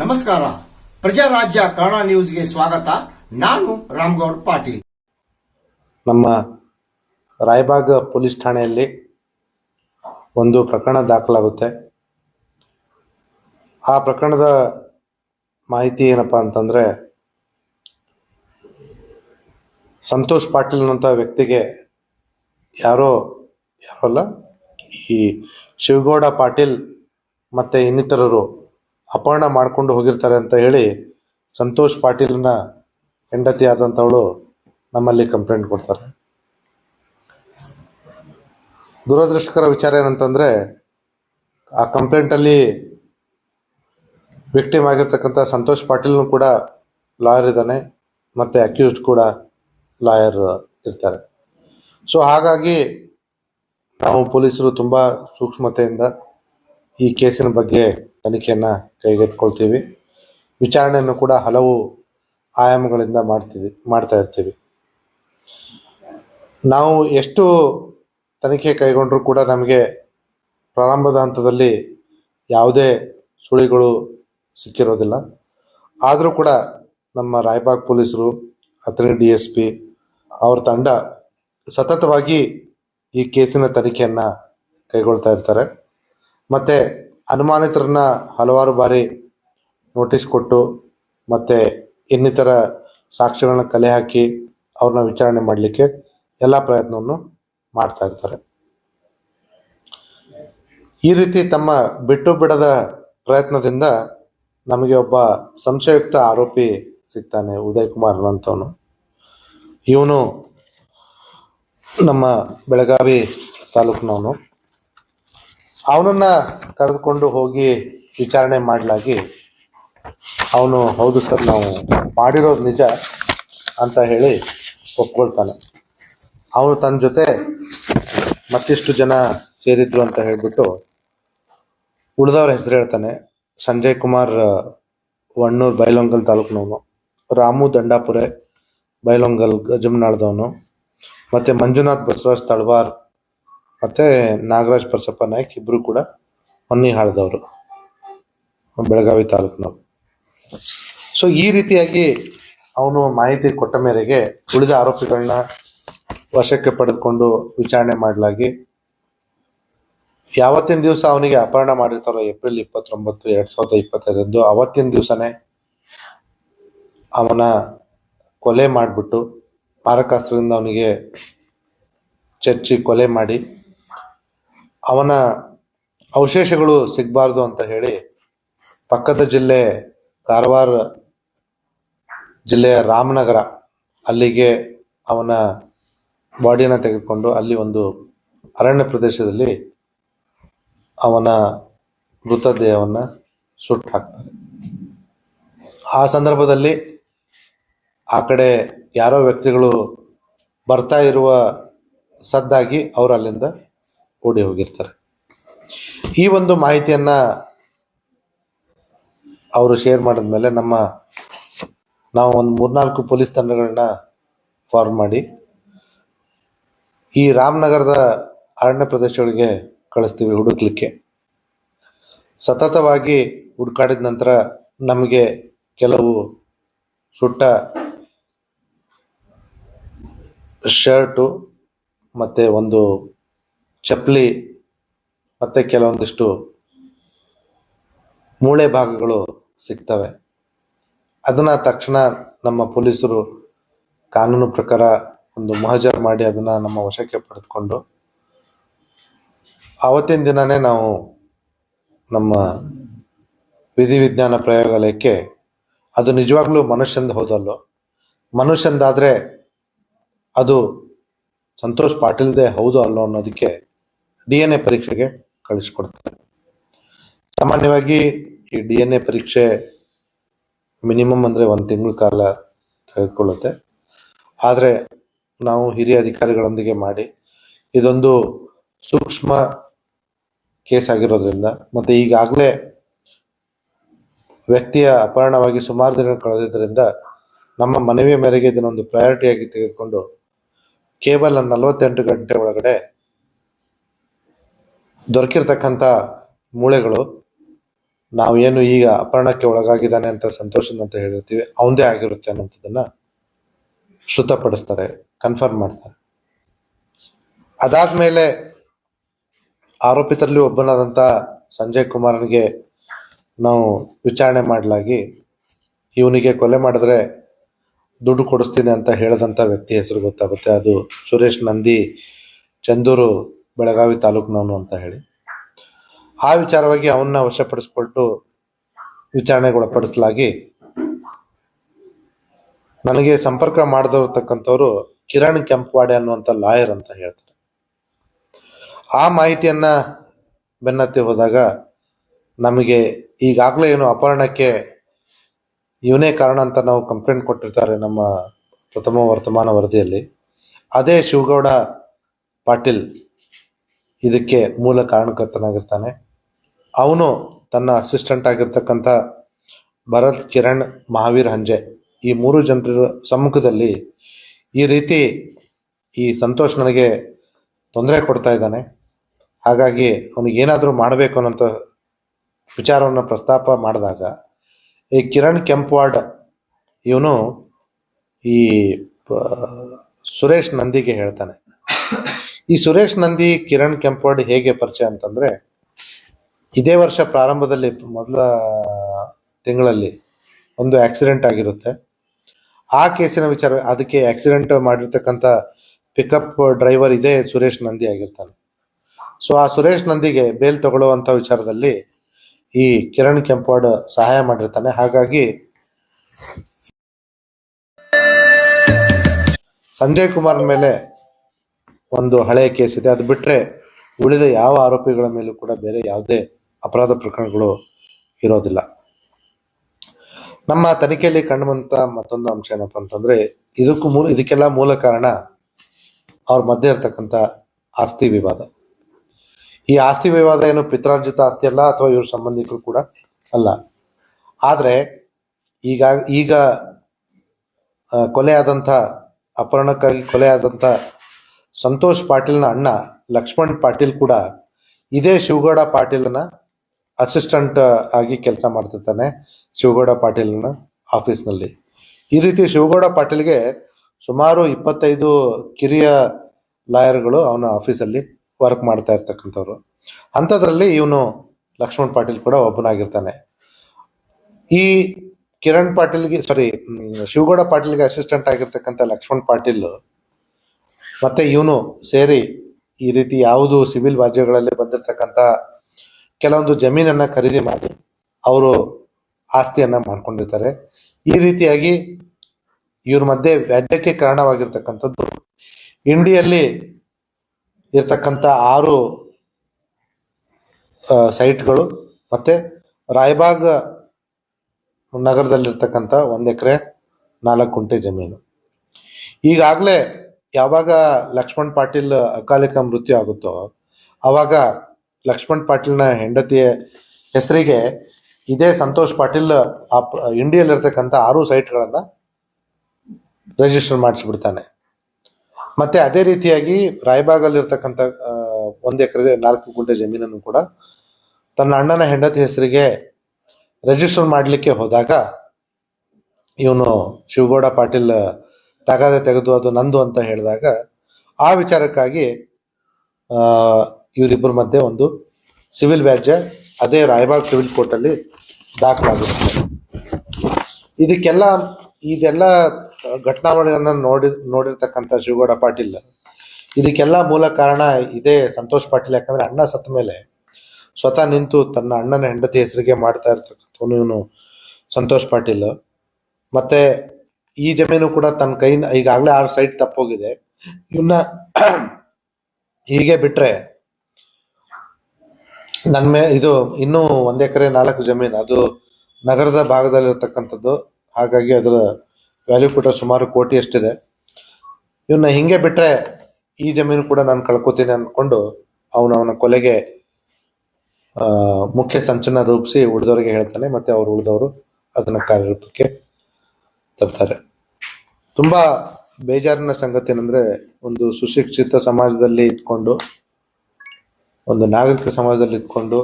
ನಮಸ್ಕಾರ. ಪ್ರಜಾರಾಜ್ಯ ಕನ್ನಡ ನ್ಯೂಸ್ಗೆ ಸ್ವಾಗತ. ನಾನು ರಾಮ್ಗೌಡ್ ಪಾಟೀಲ್. ನಮ್ಮ ರಾಯಬಾಗ ಪೊಲೀಸ್ ಠಾಣೆಯಲ್ಲಿ ಒಂದು ಪ್ರಕರಣ ದಾಖಲಾಗುತ್ತೆ. ಆ ಪ್ರಕರಣದ ಮಾಹಿತಿ ಏನಪ್ಪ ಅಂತಂದರೆ, ಸಂತೋಷ್ ಪಾಟೀಲ್ ಅನ್ನೋಂಥ ವ್ಯಕ್ತಿಗೆ ಯಾರೋ ಯಾರೋ ಅಲ್ಲ ಈ ಶಿವಗೌಡ ಪಾಟೀಲ್ ಮತ್ತು ಇನ್ನಿತರರು ಅಪಹರಣ ಮಾಡಿಕೊಂಡು ಹೋಗಿರ್ತಾರೆ ಅಂತ ಹೇಳಿ ಸಂತೋಷ್ ಪಾಟೀಲ್ನ ಹೆಂಡತಿ ಆದಂಥವಳು ನಮ್ಮಲ್ಲಿ ಕಂಪ್ಲೇಂಟ್ ಕೊಡ್ತಾರೆ. ದುರದೃಷ್ಟಕರ ವಿಚಾರ ಏನಂತಂದ್ರೆ, ಆ ಕಂಪ್ಲೇಂಟಲ್ಲಿ ವಿಕ್ಟಿಮ್ ಆಗಿರ್ತಕ್ಕಂಥ ಸಂತೋಷ್ ಪಾಟೀಲ್ನು ಕೂಡ ಲಾಯರ್ ಇದ್ದಾನೆ, ಮತ್ತೆ ಅಕ್ಯೂಸ್ಡ್ ಕೂಡ ಲಾಯರ್ ಇರ್ತಾರೆ. ಸೊ ಹಾಗಾಗಿ ನಾವು ಪೊಲೀಸರು ತುಂಬ ಸೂಕ್ಷ್ಮತೆಯಿಂದ ಈ ಕೇಸಿನ ಬಗ್ಗೆ ತನಿಖೆಯನ್ನು ಕೈಗೆತ್ಕೊಳ್ತೀವಿ ವಿಚಾರಣೆಯನ್ನು ಕೂಡ ಹಲವು ಆಯಾಮಗಳಿಂದ ಮಾಡ್ತೀವಿ ಮಾಡ್ತಾ ಇರ್ತೀವಿ. ನಾವು ಎಷ್ಟು ತನಿಖೆ ಕೈಗೊಂಡರೂ ಕೂಡ ನಮಗೆ ಪ್ರಾರಂಭದ ಹಂತದಲ್ಲಿ ಯಾವುದೇ ಸುಳಿಗಳು ಸಿಕ್ಕಿರೋದಿಲ್ಲ. ಆದರೂ ಕೂಡ ನಮ್ಮ ರಾಯಬಾಗ್ ಪೊಲೀಸರು, ಅಥಣಿ ಡಿ ಎಸ್ ಪಿ, ಅವ್ರ ತಂಡ ಸತತವಾಗಿ ಈ ಕೇಸಿನ ತನಿಖೆಯನ್ನು ಕೈಗೊಳ್ತಾ ಇರ್ತಾರೆ. ಮತ್ತು ಅನುಮಾನಿತರನ್ನ ಹಲವಾರು ಬಾರಿ ನೋಟಿಸ್ ಕೊಟ್ಟು ಮತ್ತು ಇನ್ನಿತರ ಸಾಕ್ಷ್ಯಗಳನ್ನ ಕಲೆ ಹಾಕಿ ಅವ್ರನ್ನ ವಿಚಾರಣೆ ಮಾಡಲಿಕ್ಕೆ ಎಲ್ಲ ಪ್ರಯತ್ನವನ್ನು ಮಾಡ್ತಾ ಇರ್ತಾರೆ. ಈ ರೀತಿ ತಮ್ಮ ಬಿಟ್ಟು ಬಿಡದ ಪ್ರಯತ್ನದಿಂದ ನಮಗೆ ಒಬ್ಬ ಸಂಶಯಯುಕ್ತ ಆರೋಪಿ ಸಿಗ್ತಾನೆ ಉದಯ್ ಕುಮಾರ್ ಅನ್ನಂಥವನು ಇವನು ನಮ್ಮ ಬೆಳಗಾವಿ ತಾಲೂಕಿನವನು. ಅವನನ್ನ ಕರೆದುಕೊಂಡು ಹೋಗಿ ವಿಚಾರಣೆ ಮಾಡಲಾಗಿ ಅವನು, ಹೌದು ಸರ್, ನಾವು ಮಾಡಿರೋದು ನಿಜ ಅಂತ ಹೇಳಿ ಒಪ್ಕೊಳ್ತಾನೆ. ಅವನು ತನ್ನ ಜೊತೆ ಮತ್ತಿಷ್ಟು ಜನ ಸೇರಿದ್ರು ಅಂತ ಹೇಳ್ಬಿಟ್ಟು ಉಳಿದವ್ರ ಹೆಸರು ಹೇಳ್ತಾನೆ. ಸಂಜಯ್ ಕುಮಾರ್ ವಣ್ಣೂರ್, ಬೈಲೊಂಗಲ್ ತಾಲೂಕಿನವನು. ರಾಮು ದಂಡಾಪುರೆ, ಬೈಲೊಂಗಲ್, ಗಜಮ್ನಾಳ್ದವನು. ಮತ್ತೆ ಮಂಜುನಾಥ್ ಬಸವರಾಜ್ ತಳವಾರ್ ಮತ್ತೆ ನಾಗರಾಜ್ ಪರಸಪ್ಪ ನಾಯ್ಕ್ ಇಬ್ರು ಕೂಡ ಹೊನ್ನಿಹಾಳದವರು, ಬೆಳಗಾವಿ ತಾಲೂಕಿನ ಸೊ ಈ ರೀತಿಯಾಗಿ ಅವನು ಮಾಹಿತಿ ಕೊಟ್ಟ ಮೇರೆಗೆ ಉಳಿದ ಆರೋಪಿಗಳನ್ನ ವಶಕ್ಕೆ ಪಡೆದುಕೊಂಡು ವಿಚಾರಣೆ ಮಾಡಲಾಗಿ. ಯಾವತ್ತಿನ ದಿವಸ ಅವನಿಗೆ ಅಪಹರಣ ಮಾಡಿರ್ತಾರೋ ಏಪ್ರಿಲ್ ಇಪ್ಪತ್ತೊಂಬತ್ತು, ಎರಡ್ ಸಾವಿರದ ಇಪ್ಪತ್ತೈದರಂದು, ಅವತ್ತಿನ ದಿವಸನೇ ಅವನ ಕೊಲೆ ಮಾಡಿಬಿಟ್ಟು ಮಾರಕಾಸ್ತ್ರದಿಂದ ಅವನಿಗೆ ಚರ್ಚಿ ಕೊಲೆ ಮಾಡಿ ಅವನ ಅವಶೇಷಗಳು ಸಿಗಬಾರ್ದು ಅಂತ ಹೇಳಿ ಪಕ್ಕದ ಜಿಲ್ಲೆ ಕಾರವಾರ ಜಿಲ್ಲೆಯ ರಾಮನಗರ ಅಲ್ಲಿಗೆ ಅವನ ಬಾಡಿನ ತೆಗೆದುಕೊಂಡು ಅಲ್ಲಿ ಒಂದು ಅರಣ್ಯ ಪ್ರದೇಶದಲ್ಲಿ ಅವನ ಮೃತದೇಹವನ್ನು ಸುಟ್ಟು ಹಾಕ್ತಾರೆ. ಆ ಸಂದರ್ಭದಲ್ಲಿ ಆ ಕಡೆ ಯಾರೋ ವ್ಯಕ್ತಿಗಳು ಬರ್ತಾ ಇರುವ ಸದ್ದಾಗಿ ಅವರು ಅಲ್ಲಿಂದ ಓಡಿ ಹೋಗಿರ್ತಾರೆ. ಈ ಒಂದು ಮಾಹಿತಿಯನ್ನ ಅವರು ಶೇರ್ ಮಾಡಿದ್ಮೇಲೆ ನಮ್ಮ ನಾವು ಒಂದು ಮೂರ್ನಾಲ್ಕು ಪೊಲೀಸ್ ತಂಡಗಳನ್ನ ಫಾರ್ಮ್ ಮಾಡಿ, ಈ ರಾಮನಗರದ ಅರಣ್ಯ ಪ್ರದೇಶಗಳಿಗೆ ಕಳಿಸ್ತೀವಿ ಹುಡುಕ್ಲಿಕ್ಕೆ. ಸತತವಾಗಿ ಹುಡುಕಾಡಿದ ನಂತರ ನಮಗೆ ಕೆಲವು ಸುಟ್ಟ ಶರ್ಟು ಮತ್ತು ಒಂದು ಚಪ್ಪಲಿ ಮತ್ತು ಕೆಲವೊಂದಿಷ್ಟು ಮೂಳೆ ಭಾಗಗಳು ಸಿಗ್ತವೆ. ಅದನ್ನ ತಕ್ಷಣ ನಮ್ಮ ಪೊಲೀಸರು ಕಾನೂನು ಪ್ರಕಾರ ಒಂದು ಮಹಜರ್ ಮಾಡಿ ಅದನ್ನ ನಮ್ಮ ವಶಕ್ಕೆ ಪಡೆದುಕೊಂಡು, ಆವತ್ತಿನ ದಿನನೇ ನಾವು ನಮ್ಮ ವಿಧಿವಿಜ್ಞಾನ ಪ್ರಯೋಗಾಲಯಕ್ಕೆ, ಅದು ನಿಜವಾಗ್ಲೂ ಮನುಷ್ಯಂದು ಹೋದಲ್ಲೋ, ಮನುಷ್ಯಂದಾದರೆ ಅದು ಸಂತೋಷ್ ಪಾಟೀಲ್ದೇ ಹೌದು ಅಲ್ಲೋ ಅನ್ನೋದಕ್ಕೆ ಡಿ ಎನ್ ಎ ಪರೀಕ್ಷೆಗೆ ಕಳಿಸ್ಕೊಡ್ತಾರೆ. ಸಾಮಾನ್ಯವಾಗಿ ಈ ಡಿ ಎನ್ ಎ ಪರೀಕ್ಷೆ ಮಿನಿಮಮ್ ಅಂದರೆ ಒಂದು ತಿಂಗಳ ಕಾಲ ತೆಗೆದುಕೊಳ್ಳುತ್ತೆ. ಆದರೆ ನಾವು ಹಿರಿಯ ಅಧಿಕಾರಿಗಳೊಂದಿಗೆ ಮಾಡಿ ಇದೊಂದು ಸೂಕ್ಷ್ಮ ಕೇಸ್ ಆಗಿರೋದ್ರಿಂದ ಮತ್ತು ಈಗಾಗಲೇ ವ್ಯಕ್ತಿಯ ಅಪಹರಣವಾಗಿ ಸುಮಾರು ದಿನ ಕಳೆದಿದ್ದರಿಂದ ನಮ್ಮ ಮನವಿಯ ಮೇರೆಗೆ ಇದನ್ನೊಂದು ಪ್ರಯಾರಿಟಿಯಾಗಿ ತೆಗೆದುಕೊಂಡು ಕೇವಲ ನಲವತ್ತೆಂಟು ಗಂಟೆ ಒಳಗಡೆ ದೊರಕಿರ್ತಕ್ಕಂಥ ಮೂಳೆಗಳು. ನಾವೇನು ಈಗ ಅಪಹರಣಕ್ಕೆ ಒಳಗಾಗಿದ್ದಾನೆ ಅಂತ ಸಂತೋಷನ್ ಅಂತ ಹೇಳಿರ್ತೀವಿ ಅವಂದೇ ಆಗಿರುತ್ತೆ ಅನ್ನೋಂಥದ್ದನ್ನ ಶುದ್ಧಪಡಿಸ್ತಾರೆ ಕನ್ಫರ್ಮ್ ಮಾಡ್ತಾರೆ. ಅದಾದ್ಮೇಲೆ ಆರೋಪಿತರಲ್ಲಿ ಒಬ್ಬನಾದಂಥ ಸಂಜಯ್ ಕುಮಾರನಿಗೆ ನಾವು ವಿಚಾರಣೆ ಮಾಡಲಾಗಿ ಇವನಿಗೆ ಕೊಲೆ ಮಾಡಿದ್ರೆ ದುಡ್ಡು ಕೊಡಿಸ್ತೀನಿ ಅಂತ ಹೇಳಿದಂಥ ವ್ಯಕ್ತಿ ಹೆಸರು ಗೊತ್ತಾಗುತ್ತೆ. ಅದು ಸುರೇಶ್ ನಂದಿ, ಚಂದೂರು ಬೆಳಗಾವಿ ತಾಲೂಕಿನವನು ಅಂತ ಹೇಳಿ. ಆ ವಿಚಾರವಾಗಿ ಅವನ್ನ ವಶಪಡಿಸ್ಕೊಟ್ಟು ವಿಚಾರಣೆಗೊಳಪಡಿಸಲಾಗಿ ನನಗೆ ಸಂಪರ್ಕ ಮಾಡದಿರತಕ್ಕಂಥವ್ರು ಕಿರಣ್ ಕೆಂಪವಾಡೆ ಅನ್ನುವಂಥ ಲಾಯರ್ ಅಂತ ಹೇಳ್ತಾರೆ. ಆ ಮಾಹಿತಿಯನ್ನ ಬೆನ್ನತ್ತಿ ಹೋದಾಗ ನಮಗೆ ಈಗಾಗಲೇ ಏನು ಅಪಹರಣಕ್ಕೆ ಇವನೇ ಕಾರಣ ಅಂತ ನಾವು ಕಂಪ್ಲೇಂಟ್ ಕೊಟ್ಟಿರ್ತಾರೆ ನಮ್ಮ ಪ್ರಥಮ ವರ್ತಮಾನ ವರದಿಯಲ್ಲಿ. ಅದೇ ಶಿವಗೌಡ ಪಾಟೀಲ್ ಇದಕ್ಕೆ ಮೂಲ ಕಾರಣಕರ್ತನಾಗಿರ್ತಾನೆ. ಅವನು ತನ್ನ ಅಸಿಸ್ಟೆಂಟ್ ಆಗಿರ್ತಕ್ಕಂಥ ಭರತ್ ಕಿರಣ್ ಮಹಾವೀರ್ ಹಂಜೆ ಈ ಮೂರು ಜನರ ಸಮ್ಮುಖದಲ್ಲಿ ಈ ರೀತಿ ಈ ಸಂತೋಷ್ ನನಗೆ ತೊಂದರೆ ಕೊಡ್ತಾ ಇದ್ದಾನೆ. ಹಾಗಾಗಿ ಅವನಿಗೆ ಏನಾದರೂ ಮಾಡಬೇಕು ಅನ್ನೋಂಥ ವಿಚಾರವನ್ನು ಪ್ರಸ್ತಾಪ ಮಾಡಿದಾಗ ಈ ಕಿರಣ್ ಕೆಂಪ್ವಾಡ್ ಇವನು ಈ ಸುರೇಶ್ ನಂದಿಗೆ ಹೇಳ್ತಾನೆ. ಈ ಸುರೇಶ್ ನಂದಿ, ಕಿರಣ್ ಕೆಂಪವಾಡ್ ಹೇಗೆ ಪರಿಚಯ ಅಂತಂದ್ರೆ, ಇದೇ ವರ್ಷ ಪ್ರಾರಂಭದಲ್ಲಿ ಮೊದಲ ತಿಂಗಳಲ್ಲಿ ಒಂದು ಆಕ್ಸಿಡೆಂಟ್ ಆಗಿರುತ್ತೆ. ಆ ಕೇಸಿನ ವಿಚಾರ, ಅದಕ್ಕೆ ಆಕ್ಸಿಡೆಂಟ್ ಮಾಡಿರ್ತಕ್ಕಂಥ ಪಿಕಪ್ ಡ್ರೈವರ್ ಇದೇ ಸುರೇಶ್ ನಂದಿ ಆಗಿರ್ತಾನೆ. ಸೊ ಆ ಸುರೇಶ್ ನಂದಿಗೆ ಬೇಲ್ ತಗೊಳ್ಳುವಂತ ವಿಚಾರದಲ್ಲಿ ಈ ಕಿರಣ್ ಕೆಂಪಾಡ್ ಸಹಾಯ ಮಾಡಿರ್ತಾನೆ. ಹಾಗಾಗಿ ಸಂಜಯ್ ಕುಮಾರ್ ಮೇಲೆ ಒಂದು ಹಳೆಯ ಕೇಸ್ ಇದೆ. ಅದು ಬಿಟ್ರೆ ಉಳಿದ ಯಾವ ಆರೋಪಿಗಳ ಮೇಲೂ ಕೂಡ ಬೇರೆ ಯಾವುದೇ ಅಪರಾಧ ಪ್ರಕರಣಗಳು ಇರೋದಿಲ್ಲ. ನಮ್ಮ ತನಿಖೆಯಲ್ಲಿ ಕಂಡುಬಂತ ಮತ್ತೊಂದು ಅಂಶ ಏನಪ್ಪ ಅಂತಂದ್ರೆ, ಇದಕ್ಕೂ ಮೂಲ, ಇದಕ್ಕೆಲ್ಲ ಮೂಲ ಕಾರಣ ಅವ್ರ ಮಧ್ಯೆ ಇರ್ತಕ್ಕಂಥ ಆಸ್ತಿ ವಿವಾದ. ಈ ಆಸ್ತಿ ವಿವಾದ ಏನು ಪಿತ್ರಾರ್ಜಿತ ಆಸ್ತಿ ಅಲ್ಲ ಅಥವಾ ಇವ್ರ ಸಂಬಂಧಿಕರು ಕೂಡ ಅಲ್ಲ. ಆದರೆ ಈಗ ಈಗ ಕೊಲೆ ಆದಂಥ ಅಪಹರಣಕ್ಕಾಗಿ ಕೊಲೆಯಾದಂಥ ಸಂತೋಷ್ ಪಾಟೀಲ್ನ ಅಣ್ಣ ಲಕ್ಷ್ಮಣ್ ಪಾಟೀಲ್ ಕೂಡ ಇದೇ ಶಿವಗೌಡ ಪಾಟೀಲ್ನ ಅಸಿಸ್ಟೆಂಟ್ ಆಗಿ ಕೆಲಸ ಮಾಡ್ತಿರ್ತಾನೆ ಶಿವಗೌಡ ಪಾಟೀಲ್ನ ಆಫೀಸ್ನಲ್ಲಿ ಈ ರೀತಿ ಶಿವಗೌಡ ಪಾಟೀಲ್ಗೆ ಸುಮಾರು ಇಪ್ಪತ್ತೈದು ಕಿರಿಯ ಲಾಯರ್ಗಳು ಅವನ ಆಫೀಸಲ್ಲಿ ವರ್ಕ್ ಮಾಡ್ತಾ ಇರ್ತಕ್ಕಂಥವ್ರು. ಅಂಥದ್ರಲ್ಲಿ ಇವನು ಲಕ್ಷ್ಮಣ್ ಪಾಟೀಲ್ ಕೂಡ ಒಬ್ಬನಾಗಿರ್ತಾನೆ. ಈ ಕಿರಣ್ ಪಾಟೀಲ್ಗೆ ಸಾರಿ ಶಿವಗೌಡ ಪಾಟೀಲ್ಗೆ ಅಸಿಸ್ಟೆಂಟ್ ಆಗಿರ್ತಕ್ಕಂಥ ಲಕ್ಷ್ಮಣ್ ಪಾಟೀಲ್ ಮತ್ತೆ ಇವನು ಸೇರಿ ಈ ರೀತಿ ಯಾವುದು ಸಿವಿಲ್ ವ್ಯಾಜ್ಯಗಳಲ್ಲಿ ಬಂದಿರತಕ್ಕಂಥ ಕೆಲವೊಂದು ಜಮೀನನ್ನ ಖರೀದಿ ಮಾಡಿ ಅವರು ಆಸ್ತಿಯನ್ನ ಮಾಡ್ಕೊಂಡಿರ್ತಾರೆ. ಈ ರೀತಿಯಾಗಿ ಇವ್ರ ಮಧ್ಯೆ ವ್ಯಾಜ್ಯಕ್ಕೆ ಕಾರಣವಾಗಿರ್ತಕ್ಕಂಥದ್ದು ಇಂಡಿಯಲ್ಲಿ ಇರ್ತಕ್ಕಂಥ ಆರು ಸೈಟ್ಗಳು ಮತ್ತೆ ರಾಯಬಾಗ್ ನಗರದಲ್ಲಿರ್ತಕ್ಕಂಥ ಒಂದು ಎಕರೆ ನಾಲ್ಕು ಕುಂಟೆ ಜಮೀನು. ಈಗಾಗಲೇ ಯಾವಾಗ ಲಕ್ಷ್ಮಣ್ ಪಾಟೀಲ್ ಅಕಾಲಿಕ ಮೃತ್ಯು ಆಗುತ್ತೋ, ಅವಾಗ ಲಕ್ಷ್ಮಣ್ ಪಾಟೀಲ್ನ ಹೆಂಡತಿಯ ಹೆಸರಿಗೆ ಇದೇ ಸಂತೋಷ್ ಪಾಟೀಲ್ ಆ ಇಂಡಿಯಲ್ಲಿರ್ತಕ್ಕಂಥ ಆರು ಸೈಟ್ಗಳನ್ನ ರಿಜಿಸ್ಟರ್ ಮಾಡಿಸ್ಬಿಡ್ತಾನೆ. ಮತ್ತೆ ಅದೇ ರೀತಿಯಾಗಿ ರಾಯಬಾಗಲ್ಲಿರ್ತಕ್ಕಂಥ ಒಂದ್ ಎಕರೆ ನಾಲ್ಕು ಗುಂಟೆ ಜಮೀನನ್ನು ಕೂಡ ತನ್ನ ಅಣ್ಣನ ಹೆಂಡತಿ ಹೆಸರಿಗೆ ರಿಜಿಸ್ಟರ್ ಮಾಡಲಿಕ್ಕೆ ಹೋದಾಗ ಇವನು ಶಿವಗೌಡ ಪಾಟೀಲ್ ತಗಾದೆ ತೆಗೆದು ಅದು ನಂದು ಅಂತ ಹೇಳಿದಾಗ ಆ ವಿಚಾರಕ್ಕಾಗಿ ಇವರಿಬ್ಬರ ಮಧ್ಯೆ ಒಂದು ಸಿವಿಲ್ ವ್ಯಾಜ್ಯ ಅದೇ ರಾಯಬಾಗ್ ಸಿವಿಲ್ ಕೋರ್ಟ್ ಅಲ್ಲಿ ದಾಖಲಾಗುತ್ತೆ ಇದಕ್ಕೆಲ್ಲ, ಇದೆಲ್ಲ ಘಟನಾವಳಿಗಳನ್ನ ನೋಡಿ, ನೋಡಿರ್ತಕ್ಕಂಥ ಶಿವಗೌಡ ಪಾಟೀಲ್, ಇದಕ್ಕೆಲ್ಲ ಮೂಲ ಕಾರಣ ಇದೇ ಸಂತೋಷ್ ಪಾಟೀಲ್, ಯಾಕಂದ್ರೆ ಅಣ್ಣ ಸತ್ತ ಮೇಲೆ ಸ್ವತಃ ನಿಂತು ತನ್ನ ಅಣ್ಣನ ಹೆಂಡತಿ ಹೆಸರಿಗೆ ಮಾಡ್ತಾ ಇರ್ತಕ್ಕಂಥವನು ಇವನು ಸಂತೋಷ್ ಪಾಟೀಲ್. ಮತ್ತೆ ಈ ಜಮೀನು ಕೂಡ ತನ್ನ ಕೈಯಿಂದ, ಈಗಾಗಲೇ ಆರು ಸೈಟ್ ತಪ್ಪೋಗಿದೆ. ಇವನ್ನ ಹೀಗೆ ಬಿಟ್ರೆ ನನ್ನ ಮೇ, ಇದು ಇನ್ನೂ ಒಂದ್ ಎಕರೆ ನಾಲ್ಕು ಜಮೀನು, ಅದು ನಗರದ ಭಾಗದಲ್ಲಿರ್ತಕ್ಕಂಥದ್ದು. ಹಾಗಾಗಿ ಅದರ ವ್ಯಾಲ್ಯೂ ಕೂಡ ಸುಮಾರು ಕೋಟಿ ಅಷ್ಟಿದೆ ಇವನ್ನ ಹಿಂಗೆ ಬಿಟ್ರೆ ಈ ಜಮೀನು ಕೂಡ ನಾನು ಕಳ್ಕೊತೀನಿ ಅಂದ್ಕೊಂಡು ಅವನು ಅವನ ಕೊಲೆಗೆ ಮುಖ್ಯ ಸಂಚನ ರೂಪಿಸಿ ಉಳಿದವರಿಗೆ ಹೇಳ್ತಾನೆ, ಮತ್ತೆ ಅವ್ರು ಉಳಿದವರು ಅದನ್ನ ಕಾರ್ಯರೂಪಕ್ಕೆ ತರ್ತಾರೆ ತುಂಬಾ ಬೇಜಾರಿನ ಸಂಗತಿ ಏನಂದ್ರೆ ಒಂದು ಸುಶಿಕ್ಷಿತ ಸಮಾಜದಲ್ಲಿ ಇದ್ಕೊಂಡು ಒಂದು ನಾಗರಿಕ ಸಮಾಜದಲ್ಲಿ ಇದ್ಕೊಂಡು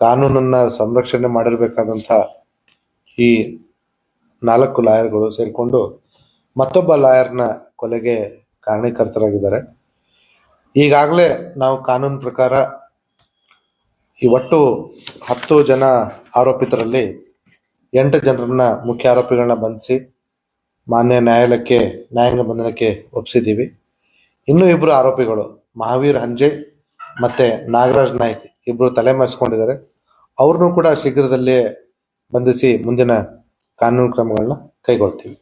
ಕಾನೂನನ್ನ ಸಂರಕ್ಷಣೆ ಮಾಡಿರ್ಬೇಕಾದಂತ ಈ ನಾಲ್ಕು ಲಾಯರ್ಗಳು ಸೇರಿಕೊಂಡು, ಮತ್ತೊಬ್ಬ ಲಾಯರ್ನ ಕೊಲೆಗೆ ಕಾರಣೀಕರ್ತರಾಗಿದ್ದಾರೆ. ಈಗಾಗಲೇ ನಾವು ಕಾನೂನು ಪ್ರಕಾರ ಈ ಒಟ್ಟು ಹತ್ತು ಜನ ಆರೋಪಿತರಲ್ಲಿ ಎಂಟು ಜನರನ್ನ ಮುಖ್ಯ ಆರೋಪಿಗಳನ್ನ ಬಂಧಿಸಿ ಮಾನ್ಯ ನ್ಯಾಯಾಲಯಕ್ಕೆ, ನ್ಯಾಯಾಂಗ ಬಂಧನಕ್ಕೆ ಒಪ್ಪಿಸಿದ್ದೀವಿ. ಇನ್ನೂ ಇಬ್ಬರು ಆರೋಪಿಗಳು, ಮಹಾವೀರ್ ಹಂಜೆ ಮತ್ತೆ ನಾಗರಾಜ್ ನಾಯ್ಕ್ ಇಬ್ಬರು ತಲೆ ಮರೆಸ್ಕೊಂಡಿದ್ದಾರೆ ಅವ್ರನ್ನೂ ಕೂಡ ಶೀಘ್ರದಲ್ಲೇ ಬಂಧಿಸಿ ಮುಂದಿನ ಕಾನೂನು ಕ್ರಮಗಳನ್ನ ಕೈಗೊಳ್ತೀವಿ.